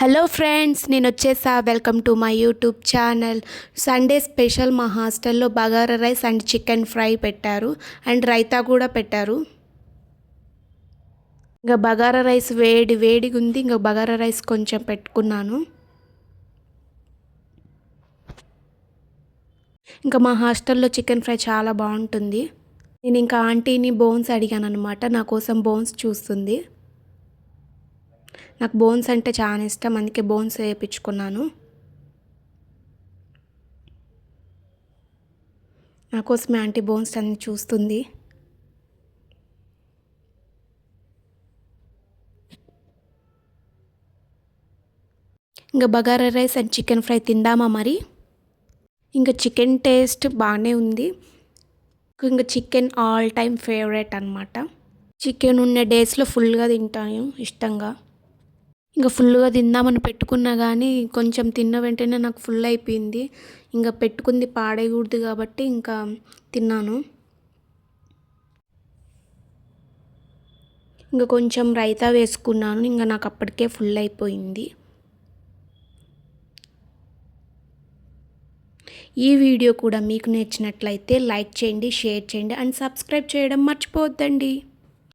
Hello friends నేను వచ్చేసా. Welcome to my YouTube channel Sunday special మా హాస్టల్లో bagara rice and chicken fry పెట్టారు. అండ్ రైతా కూడా పెట్టారు. ఇంకా బగారా రైస్ వేడి వేడిగా ఉంది. ఇంకా బగారా రైస్ కొంచెం పెట్టుకున్నాను. ఇంకా మా హాస్టల్లో చికెన్ ఫ్రై చాలా బాగుంటుంది. నేను ఇంకా ఆంటీని బోన్స్ అడిగాను అనమాట నా కోసం బోన్స్ చూస్తుంది. నాకు బోన్స్ అంటే చాలా ఇష్టం అందుకే బోన్స్ వేయించుకున్నాను. నా కోసం ఆంటీ బోన్స్ అన్ని చూస్తుంది. ఇంకా bagara rice and chicken fry తిందామా మరి? ఇంకా చికెన్ టేస్ట్ బాగానే ఉంది. ఇంకా చికెన్ ఆల్ టైమ్ ఫేవరెట్ అనమాట చికెన్ ఉన్న డేస్లో ఫుల్గా తింటాను ఇష్టంగా. ఇంకా ఫుల్గా తిందామని పెట్టుకున్నా కానీ కొంచెం తిన్న వెంటనే నాకు ఫుల్ అయిపోయింది. ఇంకా పెట్టుకుంది పాడేయకూడదు కాబట్టి ఇంకా తిన్నాను. ఇంకా కొంచెం రైతా వేసుకున్నాను. ఇంకా నాకు అప్పటికే ఫుల్ అయిపోయింది. ఈ వీడియో కూడా మీకు నచ్చినట్లయితే లైక్ చేయండి షేర్ చేయండి అండ్ సబ్స్క్రైబ్ చేయడం మర్చిపోవద్దండి.